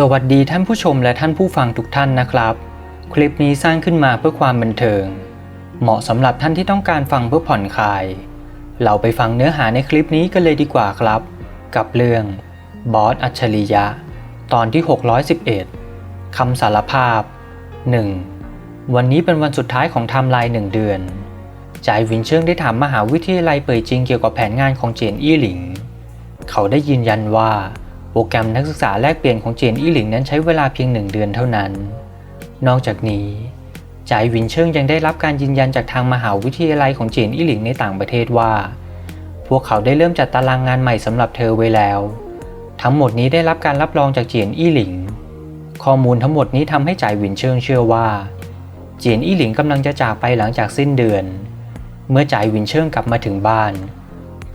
สวัสดีท่านผู้ชมและท่านผู้ฟังทุกท่านนะครับ คลิปนี้สร้างขึ้นมาเพื่อความบันเทิง เหมาะสำหรับท่านที่ต้องการฟังเพื่อผ่อนคลาย เราไปฟังเนื้อหาในคลิปนี้กันเลยดีกว่าครับ กับเรื่องบอสอัจฉริยะ ตอนที่ 611คำสารภาพ 1. วันนี้เป็นวันสุดท้ายของไทม์ไลน์หนึ่งเดือนจายวินเชิงได้ถามมหาวิทยาลัยเป่ยจิงเกี่ยวกับแผนงานของเจนอี้หลิง เขาได้ยืนยันว่า รแกรมนักศึกษาแลกเปลี่ยนของเจนอี้หลิงนั้นใช้เวลาเพียงหนึ่งเดือนเท่านั้น นอกจากนี้จายวินเชิงยังได้รับการยืนยันจากทางมหาวิทยาลัยของเจนอี้หลิงในต่างประเทศว่า พวกเขาได้เริ่มจัดตารางงานใหม่สำหรับเธอไว้แล้ว ทั้งหมดนี้ได้รับการรับรองจากเจียนอี้หลิง ข้อมูลทั้งหมดนี้ทำให้จ่ายหวินเชิงเชื่อว่า เจียนอี้หลิงกำลังจะจากไปหลังจากสิ้นเดือน เมื่อจ่ายหวินเชิงกลับมาถึงบ้าน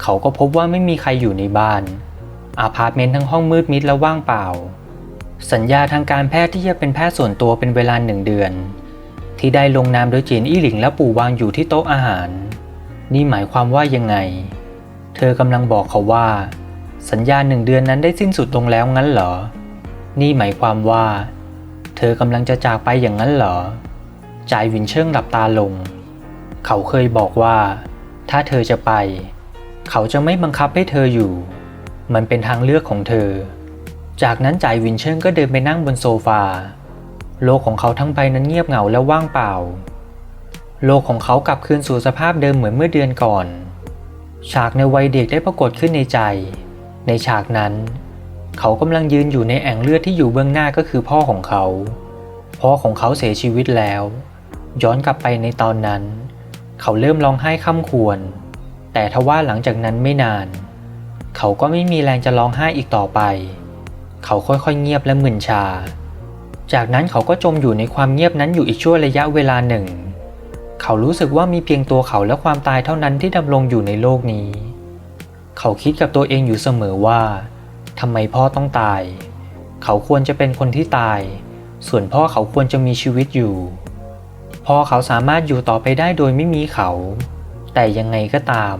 เขาก็พบว่าไม่มีใครอยู่ในบ้าน อาพาร์ตเมนต์ทั้งห้องมืดมิดและว่างเปล่า สัญญาทางการแพทย์ที่จะเป็นแพทย์ส่วนตัวเป็นเวลาหนึ่งเดือน ที่ได้ลงนามโดยจีนอี้หลิงและปู่วางอยู่ที่โต๊ะอาหาร นี่หมายความว่ายังไง เธอกำลังบอกเขาว่า สัญญาหนึ่งเดือนนั้นได้สิ้นสุดลงแล้วงั้นเหรอ นี่หมายความว่า เธอกำลังจะจากไปอย่างนั้นเหรอจ่ายวินเชิงหลับตาลง เขาเคยบอกว่า ถ้าเธอจะไป เขาจะไม่บังคับให้เธออยู่ มันเป็นทางเลือกของเธอ จากนั้นจ่ายวินเชิงก็เดินไปนั่งบนโซฟา โลกของเขาทั้งใบนั้นเงียบเหงาและว่างเปล่า โลกของเขากลับคืนสู่สภาพเดิมเหมือนเมื่อเดือนก่อน ฉากในวัยเด็กได้ปรากฏขึ้นในใจ ในฉากนั้น เขากำลังยืนอยู่ในแอ่งเลือดที่อยู่เบื้องหน้าก็คือพ่อของเขา พ่อของเขาเสียชีวิตแล้ว ย้อนกลับไปในตอนนั้น เขาเริ่มร้องไห้ค่ำควร แต่ทว่าหลังจากนั้นไม่นาน เขาก็ไม่มีแรงจะร้องไห้อีกต่อไป เขาค่อยๆเงียบและมึนชา จากนั้นเขาก็จมอยู่ในความเงียบนั้นอยู่อีกชั่วระยะเวลาหนึ่ง เขารู้สึกว่ามีเพียงตัวเขาและความตายเท่านั้นที่ดำรงอยู่ในโลกนี้ เขาคิดกับตัวเองอยู่เสมอว่าทำไมพ่อต้องตาย เขาควรจะเป็นคนที่ตาย ส่วนพ่อเขาควรจะมีชีวิตอยู่ พ่อเขาสามารถอยู่ต่อไปได้โดยไม่มีเขา แต่ยังไงก็ตาม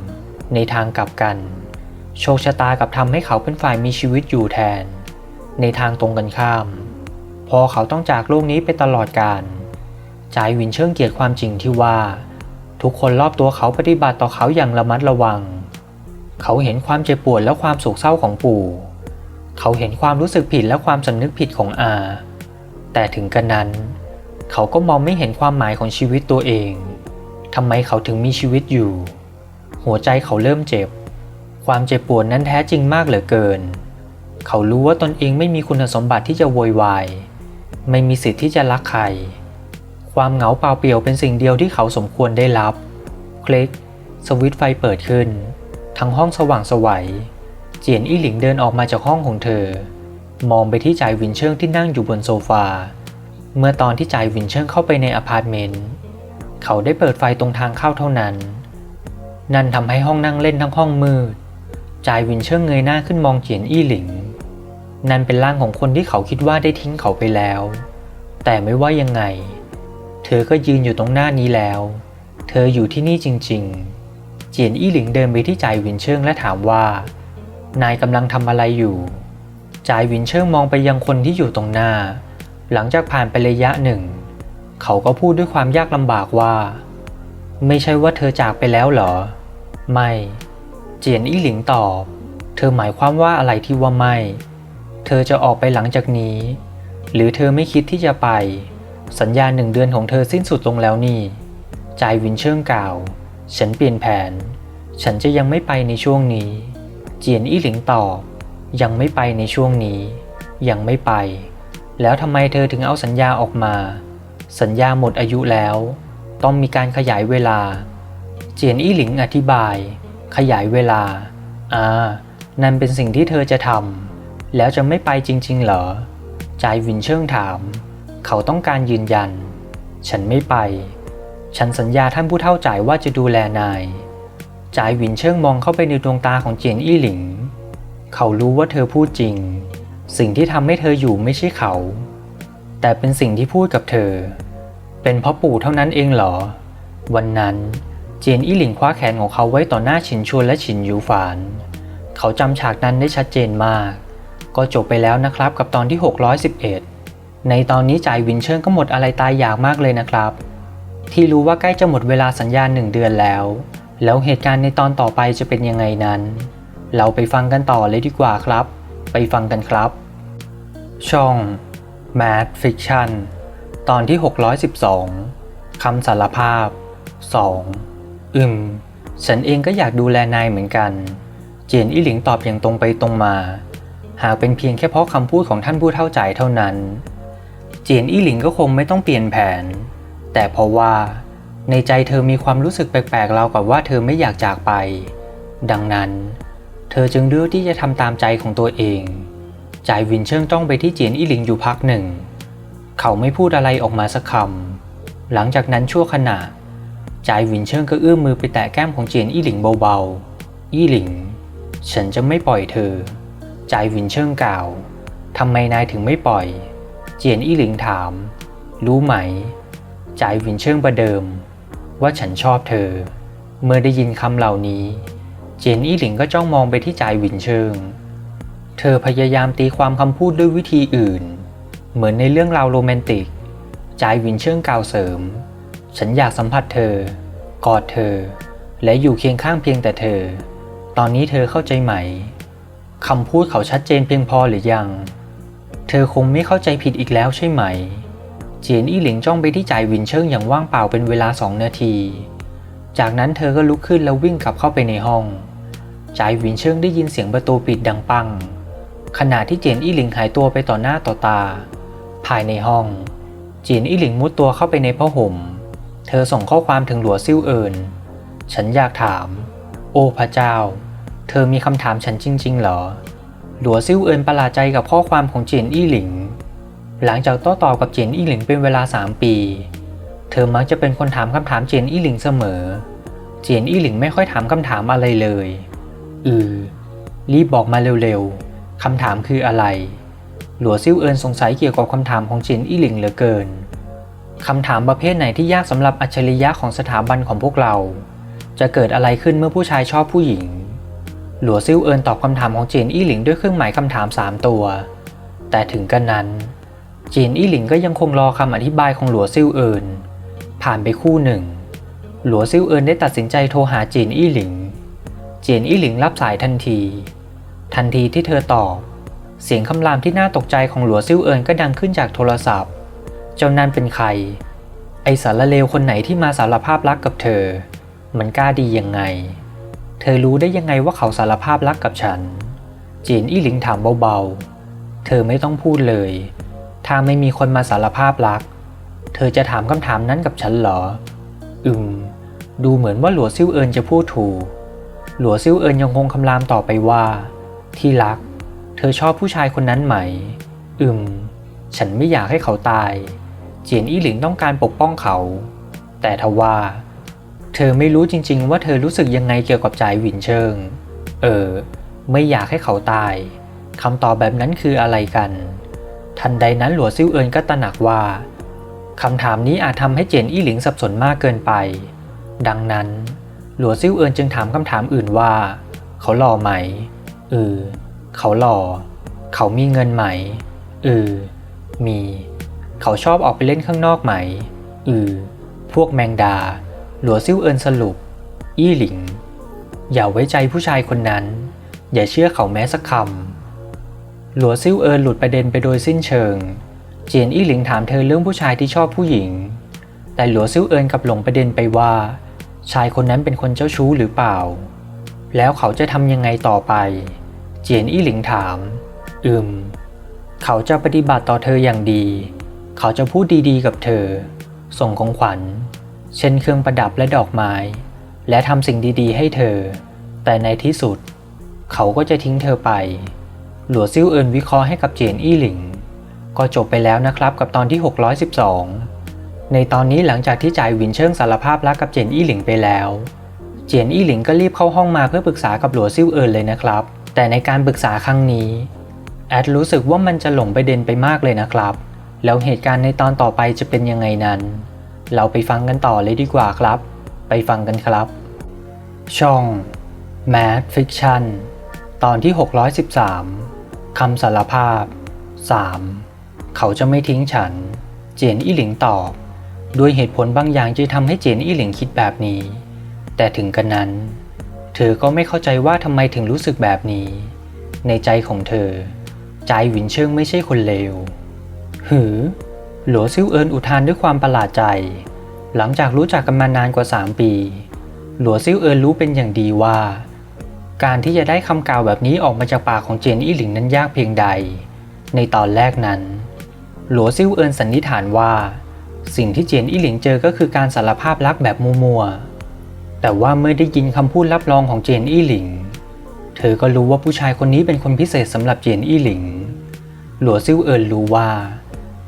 ในทางกลับกัน โชคชะตากับทำให้เขาเป็นฝ่ายมีชีวิตอยู่แทน ในทางตรงกันข้าม พอเขาต้องจากโลกนี้ไปตลอดกาลจายวินเชิงเกียรติความจริงที่ว่า ทุกคนรอบตัวเขาปฏิบัติต่อเขาอย่างระมัดระวัง เขาเห็นความเจ็บปวดและความโศกเศร้าของปู่ เขาเห็นความรู้สึกผิดและความสำนึกผิดของอา แต่ถึงกระนั้น เขาก็มองไม่เห็นความหมายของชีวิตตัวเองทำไมเขาถึงมีชีวิตอยู่ หัวใจเขาเริ่มเจ็บ ความเจ็บปวดนั้นแท้จริงมากเหลือเกิน เขารู้ว่าตนเองไม่มีคุณสมบัติที่จะโวยวาย ไม่มีสิทธิ์ที่จะรักใคร ความเหงาเปล่าเปลี่ยวเป็นสิ่งเดียวที่เขาสมควรได้รับ คลิก สวิตช์ไฟเปิดขึ้น ทั้งห้องสว่างสวัย เจียนอี้หลิงเดินออกมาจากห้องของเธอ มองไปที่จ่ายวินเชิงที่นั่งอยู่บนโซฟา เมื่อตอนที่จ่ายวินเชิงเข้าไปในอพาร์ตเมนต์ เขาได้เปิดไฟตรงทางเข้าเท่านั้น นั่นทำให้ห้องนั่งเล่นทั้งห้องมืด จ่ายวินเชิงเงยหน้าขึ้นมองเจียนอี้หลิง นั่นเป็นร่างของคนที่เขาคิดว่าได้ทิ้งเขาไปแล้ว แต่ไม่ว่ายังไง เธอก็ยืนอยู่ตรงหน้านี้แล้ว เธออยู่ที่นี่จริง ๆ เจียนอี้หลิงเดินไปที่จ่ายวินเชิงและถามว่า นายกำลังทำอะไรอยู่จ่ายวินเชิงมองไปยังคนที่อยู่ตรงหน้า หลังจากผ่านไประยะหนึ่ง เขาก็พูดด้วยความยากลำบากว่า ไม่ใช่ว่าเธอจากไปแล้วเหรอ ไม่ เจียนอี้หลิงตอบ เธอหมายความว่าอะไรที่ว่าไม่ เธอจะออกไปหลังจากนี้ หรือเธอไม่คิดที่จะไป สัญญาหนึ่งเดือนของเธอสิ้นสุดลงแล้วนี่จ่ายวินเชิงกล่าว ฉันเปลี่ยนแผน ฉันจะยังไม่ไปในช่วงนี้ เจียนอี้หลิงตอบ ยังไม่ไปในช่วงนี้ ยังไม่ไป แล้วทำไมเธอถึงเอาสัญญาออกมา สัญญาหมดอายุแล้ว ต้องมีการขยายเวลา เจียนอี้หลิงอธิบาย ขยายเวลา อ่า นั่นเป็นสิ่งที่เธอจะทำ แล้วจะไม่ไปจริง ๆ เหรอ จายวินเชิงถาม เขาต้องการยืนยัน ฉันไม่ไป ฉันสัญญาท่านผู้เฒ่าจ่ายว่าจะดูแลนาย จายวินเชิงมองเข้าไปในดวงตาของเจียนอี้หลิง เขารู้ว่าเธอพูดจริง สิ่งที่ทำให้เธออยู่ไม่ใช่เขา แต่เป็นสิ่งที่พูดกับเธอ เป็นเพราะปู่เท่านั้นเองเหรอ วันนั้น เจียนอี้หลิงคว้าแขนของเขาไว้ต่อหน้าฉินชวนและฉินยูฝาน เขาจำฉากนั้นได้ชัดเจนมาก ก็จบไปแล้วนะครับกับตอนที่ 611 ในตอนนี้จ่ายวินเชิงก็หมดอะไรตายอยากมากเลยนะครับ ที่รู้ว่าใกล้จะหมดเวลาสัญญาณหนึ่งเดือนแล้ว แล้วเหตุการณ์ในตอนต่อไปจะเป็นยังไงนั้น เราไปฟังกันต่อเลยดีกว่าครับ ไปฟังกันครับ ช่อง Mad Fiction ตอนที่ 612 คำสารภาพ 2 อืม ฉันเองก็อยากดูแลนายเหมือนกัน เจียนอี้หลิงตอบอย่างตรงไปตรงมา หากเป็นเพียงแค่เพราะคำพูดของท่านผู้เท่าใจเท่านั้น เจียนอี้หลิงก็คงไม่ต้องเปลี่ยนแผน แต่เพราะว่าในใจเธอมีความรู้สึกแปลกๆเรากับว่าเธอไม่อยากจากไป ดังนั้น เธอจึงเลือกที่จะทำตามใจของตัวเองจ่ายวินเชิงจ้องไปที่เจียนอี้หลิงอยู่พักหนึ่ง เขาไม่พูดอะไรออกมาสักคำหลังจากนั้นชั่วขณะ จ่ายวินเชิงก็เอื้อมมือไปแตะแก้มของเจียนอี้หลิงเบาๆ อี้หลิง ฉันจะไม่ปล่อยเธอจ่ายวินเชิงกล่าวทำไมนายถึงไม่ปล่อย เจียนอี้หลิงถาม รู้ไหมจ่ายวินเชิงประเดิม ว่าฉันชอบเธอ เมื่อได้ยินคำเหล่านี้ เจนอี้หลิงก็จ้องมองไปที่จ่ายวินเชิง เธอพยายามตีความคำพูดด้วยวิธีอื่น เหมือนในเรื่องราวโรแมนติกจ่ายวินเชิงกล่าวเสริม ฉันอยากสัมผัสเธอ กอดเธอ และอยู่เคียงข้างเพียงแต่เธอ ตอนนี้เธอเข้าใจไหมคำพูดเขาชัดเจนเพียงพอหรือยัง เธอคงไม่เข้าใจผิดอีกแล้วใช่ไหม เจียนอี้หลิงจ้องไปที่จ่ายวินเชิงอย่างว่างเปล่าเป็นเวลาสองนาที จากนั้นเธอก็ลุกขึ้นแล้ววิ่งกลับเข้าไปในห้องจ่ายวินเชิงได้ยินเสียงประตูปิดดังปัง ขณะที่เจียนอี้หลิงหายตัวไปต่อหน้าต่อตา ภายในห้อง เจียนอี้หลิงมุดตัวเข้าไปในผ้าห่ม เธอส่งข้อความถึงหลัวซิ่วเอินฉันอยากถาม โอ้พระเจ้า เธอมีคำถามฉันจริง ๆ เหรอ หลัวซิ่วเอินประหลาดใจกับข้อความของเจียนอี้หลิง หลังจากโต้ตอบกับเจียนอี้หลิงเป็นเวลา 3 ปี เธอมักจะเป็นคนถามคำถามเจียนอี้หลิงเสมอ เจียนอี้หลิงไม่ค่อยถามคำถามอะไรเลย อือ รีบบอกมาเร็วๆคำถามคืออะไร หลัวซิ่วเอินสงสัยเกี่ยวกับคำถามของเจียนอี้หลิงเหลือเกิน คำถามประเภทไหนที่ยากสำหรับอัจฉริยะของสถาบันของพวกเรา จะเกิดอะไรขึ้นเมื่อผู้ชายชอบผู้หญิง หลัวซิ่วเอินตอบคำถามของเจีนอี้หลิงด้วยเครื่องหมายคำถาม 3 ตัว แต่ถึงกันนั้น เจีนอี้หลิงก็ยังคงรอคำอธิบายของหลัวซิ่วเอินผ่านไปคู่หนึ่ง หลัวซิ่วเอินได้ตัดสินใจโทรหาเจีนอี้หลิง เจีนอี้หลิงรับสายทันที ทันทีที่เธอตอบ เสียงคำรามที่น่าตกใจของหลัวซิ่วเอินก็ดังขึ้นจากโทรศัพท์ เจ้านั่นเป็นใคร ไอสารเลวคนไหนที่มาสารภาพรักกับเธอ มันกล้าดียังไง เธอรู้ได้ยังไงว่าเขาสารภาพรักกับฉัน จีนอี้หลิงถามเบาๆ เธอไม่ต้องพูดเลย ถ้าไม่มีคนมาสารภาพรัก เธอจะถามคำถามนั้นกับฉันเหรอ อืม ดูเหมือนว่าหลัวซิ่วเอินจะพูดถูก หลัวซิ่วเอินยังคงคำรามต่อไปว่า ที่รัก เธอชอบผู้ชายคนนั้นไหม อืม ฉันไม่อยากให้เขาตาย เจียนอี้หลิงต้องการปกป้องเขา แต่ทว่า เธอไม่รู้จริง ๆ ว่าเธอรู้สึกยังไงเกี่ยวกับจ่ายหวินเชิง เออ ไม่อยากให้เขาตายคำตอบแบบนั้นคืออะไรกัน ทันใดนั้นหลัวซิ่วเอินก็ตระหนักว่าคำถามนี้อาจทำให้เจียนอี้หลิงสับสนมากเกินไป ดังนั้น หลัวซิ่วเอินจึงถามคำถามอื่นว่า เขาหล่อไหมเออเขาหล่อ เขามีเงินไหมเออมี เขาชอบออกไปเล่นข้างนอกไหม อือ พวกแมงดา หลัวซิ่วเอินสรุป อี้หลิง อย่าไว้ใจผู้ชายคนนั้น อย่าเชื่อเขาแม้สักคำ หลัวซิ่วเอินหลุดประเด็นไปโดยสิ้นเชิง เจียนอี้หลิงถามเธอเรื่องผู้ชายที่ชอบผู้หญิง แต่หลัวซิ่วเอินกลับหลงประเด็นไปว่า ชายคนนั้นเป็นคนเจ้าชู้หรือเปล่า แล้วเขาจะทำยังไงต่อไป เจียนอี้หลิงถาม อืม เขาจะปฏิบัติต่อเธออย่างดี เขาจะพูดดีๆกับเธอ ส่งของขวัญ เช่นเครื่องประดับและดอกไม้ และทำสิ่งดีๆ ให้เธอ แต่ในที่สุด เขาก็จะทิ้งเธอไป หลัวซิ่วเอินวิเคราะห์ให้กับเจียนอี้หลิง ก็จบไปแล้วนะครับกับตอนที่ 612 ในตอนนี้หลังจากที่จ่ายวินเชิงสารภาพรักกับเจียนอี้หลิงไปแล้วเจียนอี้หลิงก็รีบเข้าห้องมาเพื่อปรึกษากับหลัวซิ่วเอินเลยนะครับ แต่ในการปรึกษาครั้งนี้ แอดรู้สึกว่ามันจะหลงไปเด็นไปมากเลยนะครับ แล้วเหตุการณ์ในตอนต่อไปจะเป็นยังไงนั้น เราไปฟังกันต่อเลยดีกว่าครับ ไปฟังกันครับ ช่อง Mad Fiction ตอนที่ 613คำสารภาพ 3. เขาจะไม่ทิ้งฉัน เจียนอี้หลิงตอบด้วยเหตุผลบางอย่างจึงทำให้เจียนอี้หลิงคิดแบบนี้ แต่ถึงกันนั้น เธอก็ไม่เข้าใจว่าทำไมถึงรู้สึกแบบนี้ ในใจของเธอ ใจหวินเชิงไม่ใช่คนเลว หือ หลัวซิ่วเอินอุทานด้วยความประหลาดใจ หลังจากรู้จักกันมานานกว่า 3 ปี หลัวซิ่วเอินรู้เป็นอย่างดีว่า การที่จะได้คำกล่าวแบบนี้ออกมาจากปากของเจนอี้หลิงนั้นยากเพียงใด ในตอนแรกนั้น หลัวซิ่วเอินสันนิษฐานว่า สิ่งที่เจนอี้หลิงเจอก็คือการสารภาพรักแบบมัวๆแต่ว่าเมื่อได้ยินคำพูดรับรองของเจนอี้หลิง เธอก็รู้ว่าผู้ชายคนนี้เป็นคนพิเศษสำหรับเจนอี้หลิงหลัวซิ่วเอินรู้ว่า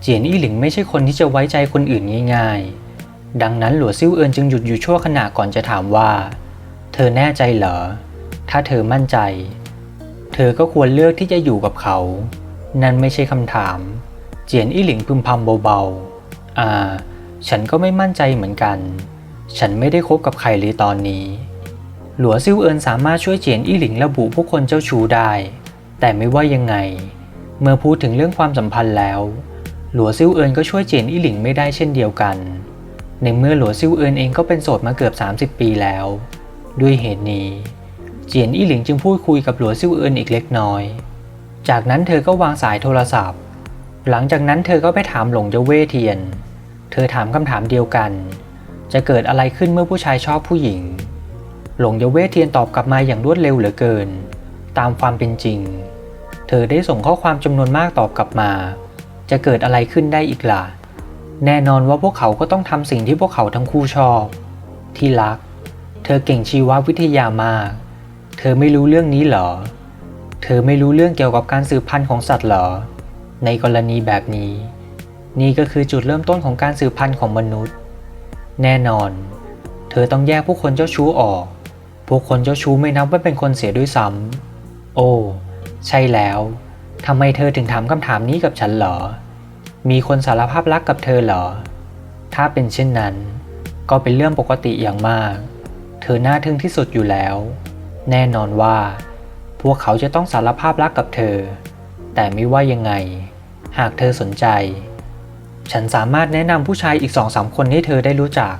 เจียนอี้หลิงไม่ใช่คนที่จะไว้ใจคนอื่นง่ายๆ ดังนั้นหลัวซิ่วเอินจึงหยุดอยู่ชั่วขณะก่อนจะถามว่า เธอแน่ใจเหรอ ถ้าเธอมั่นใจ เธอก็ควรเลือกที่จะอยู่กับเขา นั่นไม่ใช่คำถาม เจียนอี้หลิงพึมพำเบาๆ อ่า ฉันก็ไม่มั่นใจเหมือนกัน ฉันไม่ได้คบกับใครเลยตอนนี้ หลัวซิ่วเอินสามารถช่วยเจียนอี้หลิงระบุพวกคนเจ้าชู้ได้ แต่ไม่ว่ายังไง เมื่อพูดถึงเรื่องความสัมพันธ์แล้ว หลัวซิ่วเอินก็ช่วยเจียนอี้หลิงไม่ได้เช่นเดียวกัน ในเมื่อหลัวซิ่วเอินเองก็เป็นโสดมาเกือบ 30 ปีแล้ว ด้วยเหตุนี้ เจียนอี้หลิงจึงพูดคุยกับหลัวซิ่วเอินอีกเล็กน้อย จากนั้นเธอก็วางสายโทรศัพท์ หลังจากนั้นเธอก็ไปถามหลงเจาเว่เทียน เธอถามคำถามเดียวกัน จะเกิดอะไรขึ้นเมื่อผู้ชายชอบผู้หญิง หลงเยาเว่เทียนตอบกลับมาอย่างรวดเร็วเหลือเกิน ตามความเป็นจริง เธอได้ส่งข้อความจำนวนมากตอบกลับมา จะเกิดอะไรขึ้นได้อีกล่ะ แน่นอนว่าพวกเขาก็ต้องทำสิ่งที่พวกเขาทั้งคู่ชอบ ที่รัก เธอเก่งชีววิทยามาก เธอไม่รู้เรื่องนี้เหรอ เธอไม่รู้เรื่องเกี่ยวกับการสืบพันธุ์ของสัตว์เหรอ ในกรณีแบบนี้ นี่ก็คือจุดเริ่มต้นของการสืบพันธุ์ของมนุษย์ แน่นอน เธอต้องแยกผู้คนเจ้าชู้ออกพวกคนเจ้าชู้ไม่นับว่าเป็นคนเสียด้วยซ้ำโอ้ ใช่แล้ว ทำไมเธอถึงถามคำถามนี้กับฉันเหรอ มีคนสารภาพรักกับเธอเหรอ ถ้าเป็นเช่นนั้น ก็เป็นเรื่องปกติอย่างมาก เธอน่าทึ่งที่สุดอยู่แล้ว แน่นอนว่า พวกเขาจะต้องสารภาพรักกับเธอ แต่ไม่ว่ายังไง หากเธอสนใจ ฉันสามารถแนะนำผู้ชายอีกสองสามคนให้เธอได้รู้จัก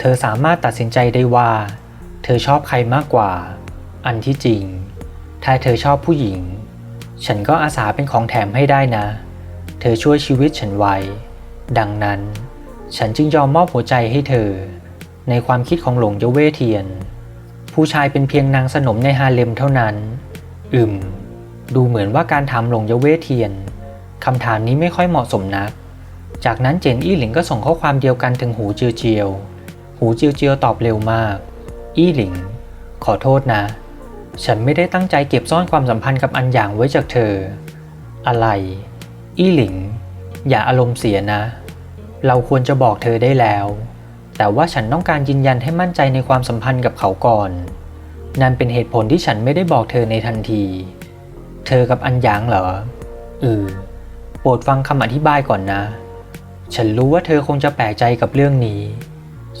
เธอสามารถตัดสินใจได้ว่า เธอชอบใครมากกว่า อันที่จริง ถ้าเธอชอบผู้หญิง ฉันก็อาสาเป็นของแถมให้ได้นะ เธอช่วยชีวิตฉันไว้ ดังนั้น ฉันจึงยอมมอบหัวใจให้เธอ ในความคิดของหลงเจาเว่เทียน ผู้ชายเป็นเพียงนางสนมในฮาเลมเท่านั้นอืมดูเหมือนว่าการถามหลงเจาเว่เทียนคำถามนี้ไม่ค่อยเหมาะสมนัก จากนั้นเจนอี้หลิงก็ส่งข้อความเดียวกันถึงหูเจียวเจียว หูเจียวเจียวตอบเร็วมาก อี้หลิง ขอโทษนะ ฉันไม่ได้ตั้งใจเก็บซ่อนความสัมพันธ์กับอันหยางไว้จากเธอ อะไร อี้หลิง อย่าอารมณ์เสียนะ เราควรจะบอกเธอได้แล้ว แต่ว่าฉันต้องการยืนยันให้มั่นใจในความสัมพันธ์กับเขาก่อน นั่นเป็นเหตุผลที่ฉันไม่ได้บอกเธอในทันที เธอกับอันหยางเหรอเออโปรดฟังคำอธิบายก่อนนะ ฉันรู้ว่าเธอคงจะแปลกใจกับเรื่องนี้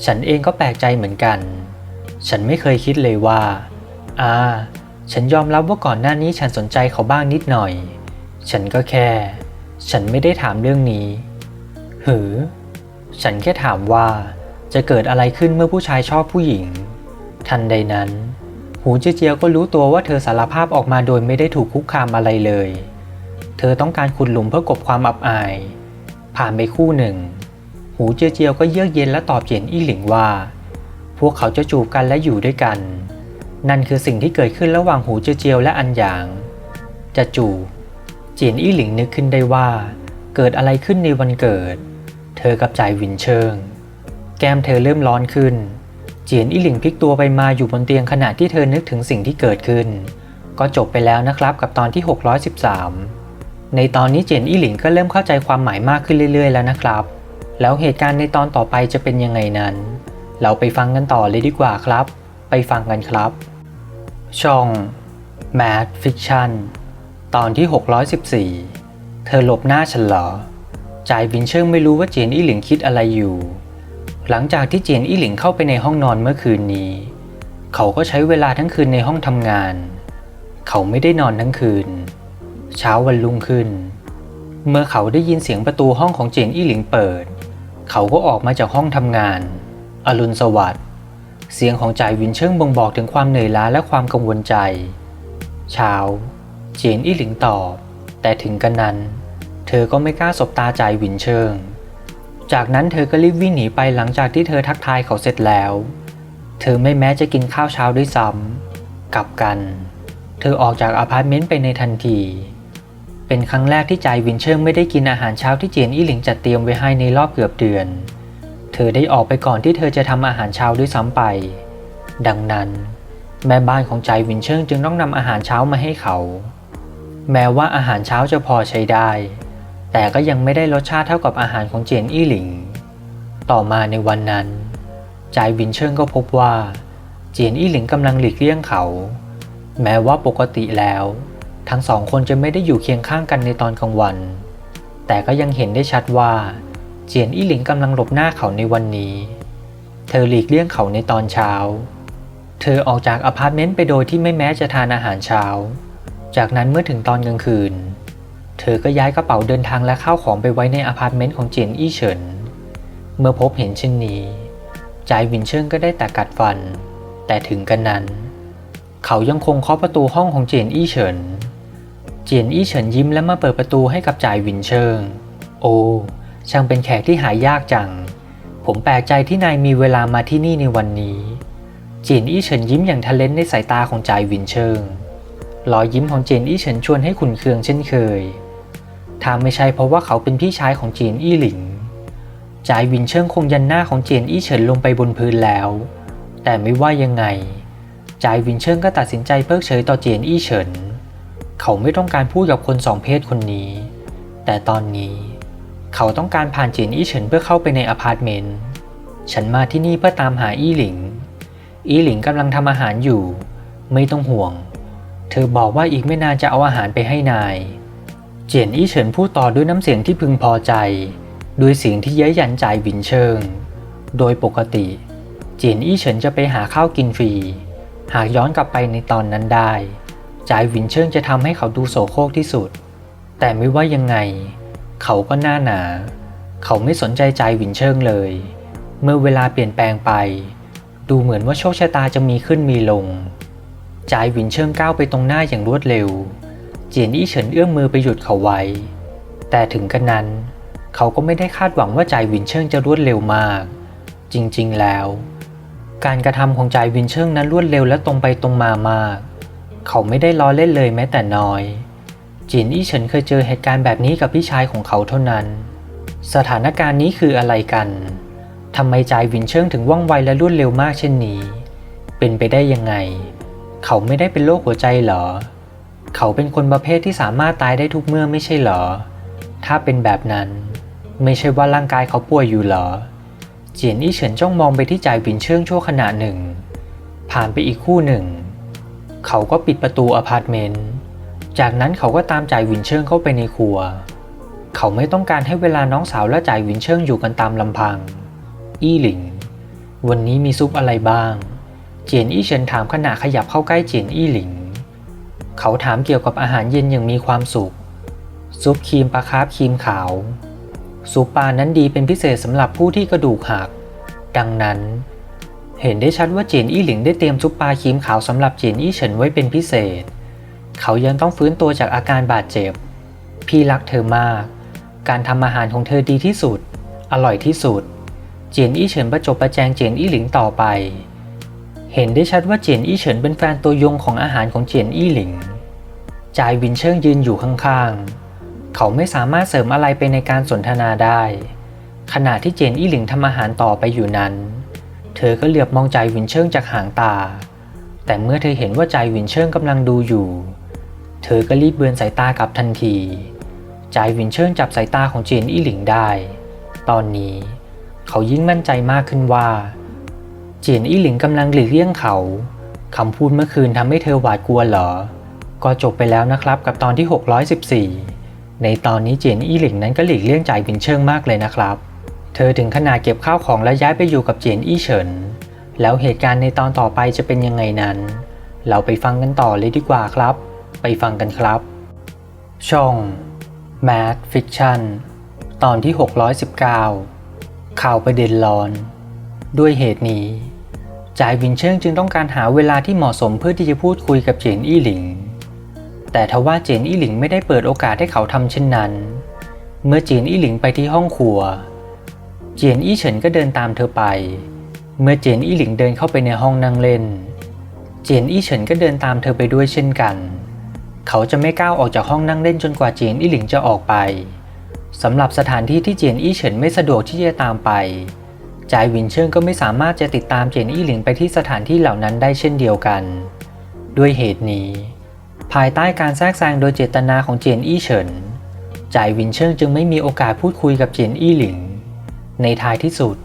ฉันเองก็แปลกใจเหมือนกัน ฉันไม่เคยคิดเลยว่า อ่า ฉันยอมรับว่าก่อนหน้านี้ฉันสนใจเขาบ้างนิดหน่อย ฉันก็แค่ ฉันไม่ได้ถามเรื่องนี้ หือ ฉันแค่ถามว่าจะเกิดอะไรขึ้นเมื่อผู้ชายชอบผู้หญิง ทันใดนั้น หูเจียเจียวก็รู้ตัวว่าเธอสารภาพออกมาโดยไม่ได้ถูกคุกคามอะไรเลย เธอต้องการขุดหลุมเพื่อกบความอับอาย ผ่านไปคู่หนึ่ง หูเจียวเจียวก็เยือกเย็นและตอบเจียนอี้หลิงว่า พวกเขาจะจูบกันและอยู่ด้วยกัน นั่นคือสิ่งที่เกิดขึ้นระหว่างหูเจียวเจียวและอันหยาง จะจูบ จียนอี้หลิงนึกขึ้นได้ว่า เกิดอะไรขึ้นในวันเกิด เธอกับจ่ายวินเชิง แก้มเธอเริ่มร้อนขึ้น เจียนอี้หลิงพลิกตัวไปมาอยู่บนเตียงขณะที่เธอนึกถึงสิ่งที่เกิดขึ้น ก็จบไปแล้วนะครับกับตอนที่ 613 ในตอนนี้เจียนอี้หลิงก็เริ่มเข้าใจความหมายมากขึ้นเรื่อย ๆ แล้วนะครับ แล้วเหตุการณ์ในตอนต่อไปจะเป็นยังไงนั้น เราไปฟังกันต่อเลยดีกว่าครับ ไปฟังกันครับ ช่อง Mad Fiction ตอนที่ 614 เธอหลบหน้าฉันเหรอ จ่ายบินเชิงไม่รู้ว่าเจียนอี้หลิงคิดอะไรอยู่ หลังจากที่เจียนอี้หลิงเข้าไปในห้องนอนเมื่อคืนนี้ เขาก็ใช้เวลาทั้งคืนในห้องทำงาน เขาไม่ได้นอนทั้งคืน เช้าวันรุ่งขึ้น เมื่อเขาได้ยินเสียงประตูห้องของเจนอี้หลิงเปิด เขาก็ออกมาจากห้องทำงาน อรุณสวัสดิ์ เสียงของจ่ายวินเชิงบ่งบอกถึงความเหนื่อยล้าและความกังวลใจ เช้า เจนอี้หลิงตอบ แต่ถึงกันนั้น เธอก็ไม่กล้าสบตาจ่ายวินเชิง จากนั้นเธอก็รีบวิ่งหนีไปหลังจากที่เธอทักทายเขาเสร็จแล้ว เธอไม่แม้จะกินข้าวเช้าด้วยซ้ำกลับกัน เธอออกจากอพาร์ตเมนต์ไปในทันที เป็นครั้งแรกที่จ่ายวินเชิงไม่ได้กินอาหารเช้าที่เจนอี้หลิงจัดเตรียมไว้ให้ในรอบเกือบเดือน เธอได้ออกไปก่อนที่เธอจะทำอาหารเช้าด้วยซ้ำไป ดังนั้นแม่บ้านของใจวินเชิงจึงต้องนำอาหารเช้ามาให้เขา แม้ว่าอาหารเช้าจะพอใช้ได้ แต่ก็ยังไม่ได้รสชาติเท่ากับอาหารของเจียนอี้หลิง ต่อมาในวันนั้น จายวินเชิงก็พบว่า เจียนอี้หลิงกำลังหลีกเลี่ยงเขา แม้ว่าปกติแล้ว ทั้งสองคนจะไม่ได้อยู่เคียงข้างกันในตอนกลางวัน แต่ก็ยังเห็นได้ชัดว่า เจียนอี้หลิงกำลังหลบหน้าเขาในวันนี้ เธอหลีกเลี่ยงเขาในตอนเช้า เธอออกจากอพาร์ตเมนต์ไปโดยที่ไม่แม้จะทานอาหารเช้า จากนั้นเมื่อถึงตอนกลางคืน เธอก็ย้ายกระเป๋าเดินทางและข้าวของไปไว้ในอพาร์ตเมนต์ของเจียนอี้เฉิน เมื่อพบเห็นเช่นนี้ จายวินเชิงก็ได้แต่กัดฟัน แต่ถึงกันนั้น เขายังคงเคาะประตูห้องของเจียนอี้เฉิน เจียนอี้เฉินยิ้มและมาเปิดประตูให้กับจ่ายวินเชิง โอ้ช่างเป็นแขกที่หายากจัง ผมแปลกใจที่นายมีเวลามาที่นี่ในวันนี้ เจียนอี้เฉินยิ้มอย่างทะเลนในสายตาของจ่ายวินเชิง รอยยิ้มของเจนอี้เฉินชวนให้ขุนเคืองเช่นเคย ถ้าไม่ใช่เพราะว่าเขาเป็นพี่ชายของเจนอี้หลิงจ่ายวินเชิงคงยันหน้าของเจนอี้เฉินลงไปบนพื้นแล้ว แต่ไม่ว่ายังไงจ่ายวินเชิงก็ตัดสินใจเพิกเฉยต่อเจนอี้เฉิน เขาไม่ต้องการพูดกับคนสองเพศคนนี้ แต่ตอนนี้ เขาต้องการผ่านเจนอี้เฉินเพื่อเข้าไปในอพาร์ตเมนต์ ฉันมาที่นี่เพื่อตามหาอี้หลิง อี้หลิงกำลังทำอาหารอยู่ ไม่ต้องห่วง เธอบอกว่าอีกไม่นานจะเอาอาหารไปให้นาย เจียนอี้เฉินพูดต่อด้วยน้ำเสียงที่พึงพอใจ ด้วยเสียงที่เย้ยหยันใจ่ายวินเชิง โดยปกติ เจียนอี้เฉินจะไปหาข้าวกินฟรี หากย้อนกลับไปในตอนนั้นได้จ่ายวินเชิงจะทำให้เขาดูโสโครกที่สุด แต่ไม่ว่ายังไง เขาก็หน้าหนา เขาไม่สนใจใจหวินเชิงเลย เมื่อเวลาเปลี่ยนแปลงไป ดูเหมือนว่าโชคชะตาจะมีขึ้นมีลง จ่ายวินเชิงก้าวไปตรงหน้าอย่างรวดเร็ว เจียนอี้เฉินเอื้อมมือไปหยุดเขาไว้ แต่ถึงกันนั้น เขาก็ไม่ได้คาดหวังว่าจ่ายวินเชิงจะรวดเร็วมาก จริงๆแล้ว การกระทำของจ่ายวินเชิงนั้นรวดเร็วและตรงไปตรงมามาก เขาไม่ได้ล้อเล่นเลยแม้แต่น้อยจินอี้เฉินเคยเจอเหตุการณ์แบบนี้กับพี่ชายของเขาเท่านั้น สถานการณ์นี้คืออะไรกันทำไมจายวินเชิงถึงว่องไวและรวดเร็วมากเช่นนี้ เป็นไปได้ยังไง เขาไม่ได้เป็นโรคหัวใจเหรอ เขาเป็นคนประเภทที่สามารถตายได้ทุกเมื่อไม่ใช่เหรอ ถ้าเป็นแบบนั้น ไม่ใช่ว่าร่างกายเขาป่วยอยู่เหรอ เจียนอี้เฉินจ้องมองไปที่จายวินเชิงชั่วขณะหนึ่ง ผ่านไปอีกคู่หนึ่ง เขาก็ปิดประตูอพาร์ตเมนต์ จากนั้นเขาก็ตามจ่ายวินเชิงเข้าไปในครัว เขาไม่ต้องการให้เวลาน้องสาวและจ่ายวินเชิงอยู่กันตามลำพัง อี้หลิง วันนี้มีซุปอะไรบ้าง เจียนอี้เฉินถามขณะขยับเข้าใกล้เจียนอี้หลิง เขาถามเกี่ยวกับอาหารเย็นอย่างมีความสุข ซุปครีมปลาคาร์ฟครีมขาว ซุปปลานั้นดีเป็นพิเศษสำหรับผู้ที่กระดูกหัก ดังนั้น เห็นได้ชัดว่าเจียนอี้หลิงได้เตรียมซุปปลาครีมขาวสำหรับเจียนอี้เฉินไว้เป็นพิเศษ เขายังต้องฟื้นตัวจากอาการบาดเจ็บ พี่รักเธอมาก การทำอาหารของเธอดีที่สุด อร่อยที่สุด เจียนอี้เฉินประจบประแจงเจียนอี้หลิงต่อไป เห็นได้ชัดว่าเจียนอี้เฉินเป็นแฟนตัวยงของอาหารของเจียนอี้หลิง จายวินเชิงยืนอยู่ข้างๆ เขาไม่สามารถเสริมอะไรไปในการสนทนาได้ ขณะที่เจียนอี้หลิงทำอาหารต่อไปอยู่นั้น เธอก็เหลือบมองใจวินเชิงจากหางตา แต่เมื่อเธอเห็นว่าใจวินเชิงกำลังดูอยู่ เธอก็รีบเบือนสายตากลับทันทีใจวินเชิงจับสายตาของเจียนอี้หลิงได้ ตอนนี้ เขายิ่งมั่นใจมากขึ้นว่า เจียนอี้หลิงกำลังหลีกเลี่ยงเขาคำพูดเมื่อคืนทำให้เธอหวาดกลัวเหรอ ก็จบไปแล้วนะครับกับตอนที่ 614 ในตอนนี้เจียนอี้หลิงนั้นก็หลีกเลี่ยงจ่ายวินเชิงมากเลยนะครับ เธอถึงขนาดเก็บข้าวของและย้ายไปอยู่กับเจียนอี้เฉิน แล้วเหตุการณ์ในตอนต่อไปจะเป็นยังไงนั้น เราไปฟังกันต่อเลยดีกว่าครับ ไปฟังกันครับ ช่อง Mad Fiction ตอนที่ 619 ข่าวประเด็นร้อน ด้วยเหตุนี้ จายวินเชิงจึงต้องการหาเวลาที่เหมาะสมเพื่อที่จะพูดคุยกับเจนอี้หลิง แต่ทว่าเจนอี้หลิงไม่ได้เปิดโอกาสให้เขาทำเช่นนั้น เมื่อเจนอี้หลิงไปที่ห้องครัว เจนอี้เฉินก็เดินตามเธอไป เมื่อเจนอี้หลิงเดินเข้าไปในห้องนั่งเล่น เจนอี้เฉินก็เดินตามเธอไปด้วยเช่นกัน เขาจะไม่ก้าวออกจากห้องนั่งเล่นจนกว่าเจนอี้หลิงจะออกไปสำหรับสถานที่ที่เจนอี้เฉินไม่สะดวกที่จะตามไป จายวินเชิงก็ไม่สามารถจะติดตามเจนอี้หลิงไปที่สถานที่เหล่านั้นได้เช่นเดียวกัน ด้วยเหตุนี้ ภายใต้การแทรกแซงโดยเจตนาของเจนอี้เฉินจายวินเชิงจึงไม่มีโอกาสพูดคุยกับเจนอี้หลิง ในท้ายที่สุด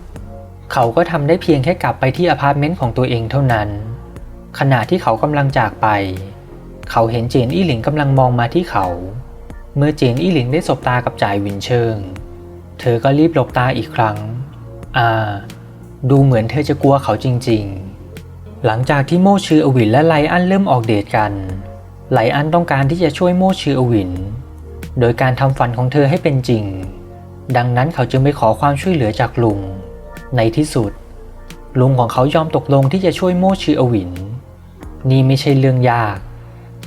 เขาก็ทำได้เพียงแค่กลับไปที่อพาร์ตเมนต์ของตัวเองเท่านั้น ขณะที่เขากำลังจากไป เขาเห็นเจนอี้หลิงกำลังมองมาที่เขา เมื่อเจนอี้หลิงได้สบตากับจ่ายวินเชิง เธอก็รีบหลบตาอีกครั้ง อาดูเหมือนเธอจะกลัวเขาจริงๆ หลังจากที่โมชื่ออวินและไลอันเริ่มออกเดทกัน ไลอันต้องการที่จะช่วยโมชื่ออวิน โดยการทำฝันของเธอให้เป็นจริง ดังนั้นเขาจึงไปขอความช่วยเหลือจากลุง ในที่สุด ลุงของเขายอมตกลงที่จะช่วยโมชื่ออวิน นี่ไม่ใช่เรื่องยาก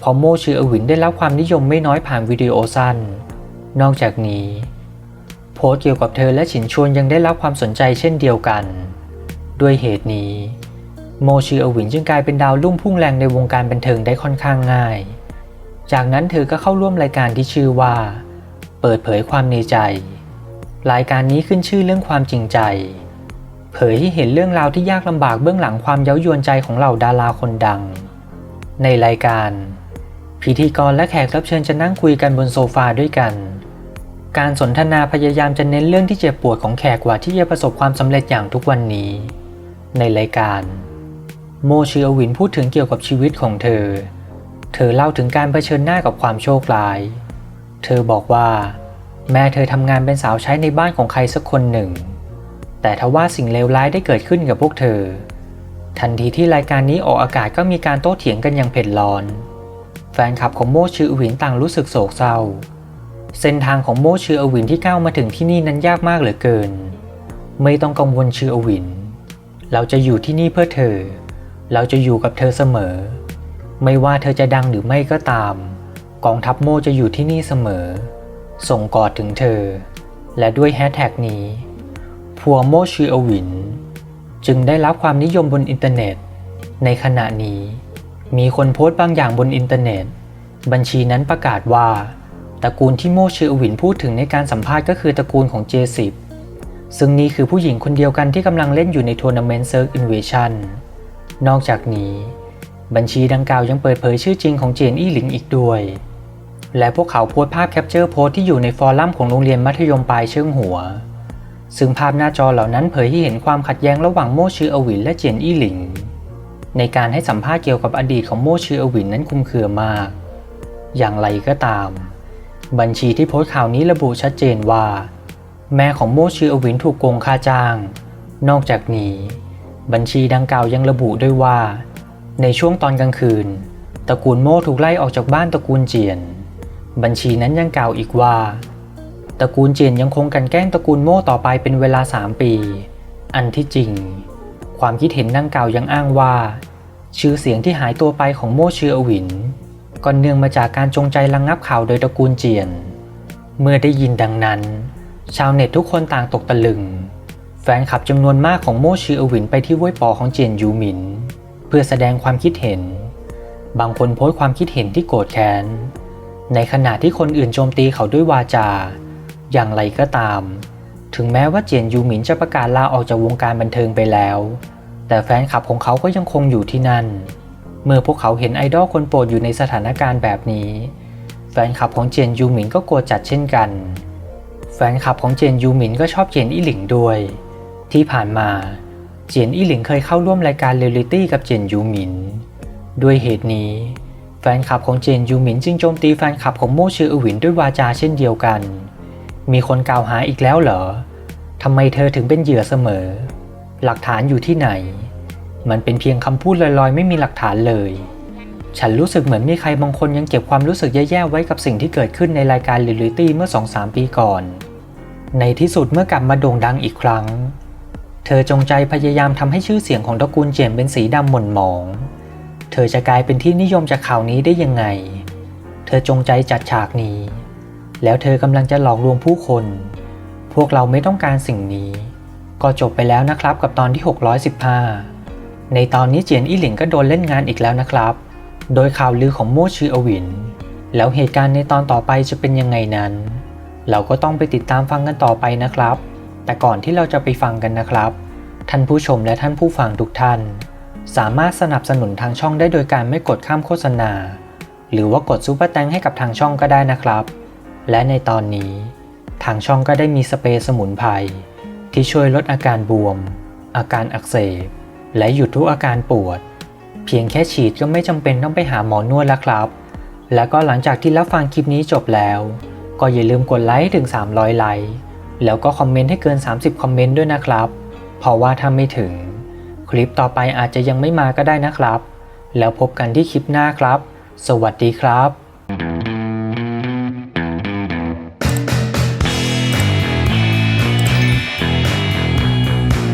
เพราะโมชื่ออวินได้รับความนิยมไม่น้อยผ่านวิดีโอสั้น นอกจากนี้ พสต์เกี่ยวกับเธอและฉินชวนยังได้รับความสนใจเช่นเดียวกัน ด้วยเหตุนี้ โมชืออวินจึงกลายเป็นดาวรุ่งพุ่งแรงในวงการบันเทิงได้ค่อนข้างง่าย จากนั้นเธอก็เข้าร่วมรายการที่ชื่อว่า เปิดเผยความในใจ รายการนี้ขึ้นชื่อเรื่องความจริงใจ เผยให้เห็นเรื่องราวที่ยากลำบากเบื้องหลังความเย้ายวนใจของเหล่าดาราคนดัง ในรายการ พิธีกรและแขกรับเชิญจะนั่งคุยกันบนโซฟาด้วยกัน การสนทนาพยายามจะเน้นเรื่องที่เจ็บปวดของแขกกว่าที่จะประสบความสำเร็จอย่างทุกวันนี้ ในรายการ โมชิอวินพูดถึงเกี่ยวกับชีวิตของเธอ เธอเล่าถึงการเผชิญหน้ากับความโชคร้าย เธอบอกว่า แม่เธอทำงานเป็นสาวใช้ในบ้านของใครสักคนหนึ่ง แต่ทว่าสิ่งเลวร้ายได้เกิดขึ้นกับพวกเธอ ทันทีที่รายการนี้ออกอากาศก็มีการโต้เถียงกันอย่างเผ็ดร้อน แฟนคลับของโมชื่อวินต่างรู้สึกโศกเศร้า เส้นทางของโมชื่ออวินที่ก้าวมาถึงที่นี่นั้นยากมากเหลือเกิน ไม่ต้องกังวลชื่ออวิน เราจะอยู่ที่นี่เพื่อเธอ เราจะอยู่กับเธอเสมอ ไม่ว่าเธอจะดังหรือไม่ก็ตาม กองทัพโมจะอยู่ที่นี่เสมอ ส่งกอดถึงเธอ และด้วยแฮชแท็กนี้พัวโมชิอวิน จึงได้รับความนิยมบนอินเทอร์เน็ต ในขณะนี้ มีคนโพสต์บางอย่างบนอินเทอร์เน็ต บัญชีนั้นประกาศว่า ตระกูลที่โมชิอวินพูดถึงในการสัมภาษณ์ก็คือตระกูลของ J10 ซึ่งนี่คือผู้หญิงคนเดียวกันที่กำลังเล่นอยู่ในทัวร์นาเมนต์เซิร์ฟอินเวชั่นนอกจากนี้ บัญชีดังกล่าวยังเปิดเผยชื่อจริงของเจนอี้หลิงอีกด้วย และพวกเขาโพสภาพแคปเจอร์โพสที่อยู่ในฟอรัมของโรงเรียนมัธยมปลายเชิงหัว ซึ่งภาพหน้าจอเหล่านั้นเผยให้เห็นความขัดแย้งระหว่างโมชื่ออวินและเจนอี้หลิงในการให้สัมภาษณ์เกี่ยวกับอดีตของโมชื่ออวินนั้นคุมเคือมาก อย่างไรก็ตาม บัญชีที่โพสต์ข่าวนี้ระบุชัดเจนว่า แม่ของโมชื่ออวินถูกโกงค่าจ้าง นอกจากนี้ บัญชีดังกล่าวยังระบุด้วยว่า ในช่วงตอนกลางคืน ตระกูลโมถูกไล่ออกจากบ้านตระกูลเจียน บัญชีนั้นยังกล่าวอีกว่า ตระกูลเจียนยังคงกันแกล้งตระกูลโมต่อไปเป็นเวลา 3 ปี อันที่จริง ความคิดเห็นดังกล่าวยังอ้างว่า ชื่อเสียงที่หายตัวไปของโมชื่ออวิน ก็เนื่องมาจากการจงใจระงงับข่าวโดยตระกูลเจียน เมื่อได้ยินดังนั้น ชาวเน็ตทุกคนต่างตกตะลึง แฟนคลับจำนวนมากของโมชื่ออวินไปที่เว่ยปอของเจียนยูหมิน เพื่อแสดงความคิดเห็น บางคนโพสต์ความคิดเห็นที่โกรธแค้น ในขณะที่คนอื่นโจมตีเขาด้วยวาจา อย่างไรก็ตาม ถึงแม้ว่าเจียนยูหมินจะประกาศลาออกจากวงการบันเทิงไปแล้ว แต่แฟนคลับของเขาก็ยังคงอยู่ที่นั่น เมื่อพวกเขาเห็นไอดอลคนโปรดอยู่ในสถานการณ์แบบนี้ แฟนคลับของเจนยูหมินก็โกรธจัดเช่นกัน แฟนคลับของเจนยูหมินก็ชอบเจนอี้หลิงด้วย ที่ผ่านมาเจนอี้หลิงเคยเข้าร่วมรายการเรียลิตี้กับเจนยูหมิน ด้วยเหตุนี้ แฟนคลับของเจนยูหมินจึงโจมตีแฟนคลับของโมชื่ออวินด้วยวาจาเช่นเดียวกัน มีคนกล่าวหาอีกแล้วเหรอทำไมเธอถึงเป็นเหยื่อเสมอ หลักฐานอยู่ที่ไหน มันเป็นเพียงคำพูดลอยๆ ไม่มีหลักฐานเลย ฉันรู้สึกเหมือนมีใครบางคนยังเก็บความรู้สึกแย่ๆไว้กับสิ่งที่เกิดขึ้นในรายการลิลลิตี้เมื่อ 2-3 ปีก่อน ในที่สุดเมื่อกลับมาโด่งดังอีกครั้ง เธอจงใจพยายามทำให้ชื่อเสียงของตระกูลเจมส์เป็นสีดำหม่นหมอง เธอจะกลายเป็นที่นิยมจากข่าวนี้ได้ยังไง เธอจงใจจัดฉากนี้ แล้วเธอกำลังจะหลอกลวงผู้คน พวกเราไม่ต้องการสิ่งนี้ ก็จบไปแล้วนะครับกับตอนที่ 615 ในตอนนี้เจียนอี้หลิงก็โดนเล่นงานอีกแล้วนะครับ โดยข่าวลือของโม่ชื่ออวิน แล้วเหตุการณ์ในตอนต่อไปจะเป็นยังไงนั้น เราก็ต้องไปติดตามฟังกันต่อไปนะครับ แต่ก่อนที่เราจะไปฟังกันนะครับ ท่านผู้ชมและท่านผู้ฟังทุกท่าน สามารถสนับสนุนทางช่องได้โดยการไม่กดข้ามโฆษณา หรือว่ากดซูเปอร์แตงให้กับทางช่องก็ได้นะครับ และในตอนนี้ ทางช่องก็ได้มีสเปรย์สมุนไพรที่ช่วยลดอาการบวม อาการอักเสบ และหยุดทุกอาการปวด เพียงแค่ฉีดก็ไม่จำเป็นต้องไปหาหมอนวดแล้วครับ แล้วก็หลังจากที่รับฟังคลิปนี้จบแล้ว ก็อย่าลืมกดไลค์ถึง 300 ไลค์ แล้วก็คอมเมนต์ให้เกิน 30 คอมเมนต์ด้วยนะครับ เพราะว่าถ้าไม่ถึง คลิปต่อไปอาจจะยังไม่มาก็ได้นะครับ แล้วพบกันที่คลิปหน้าครับ สวัสดีครับ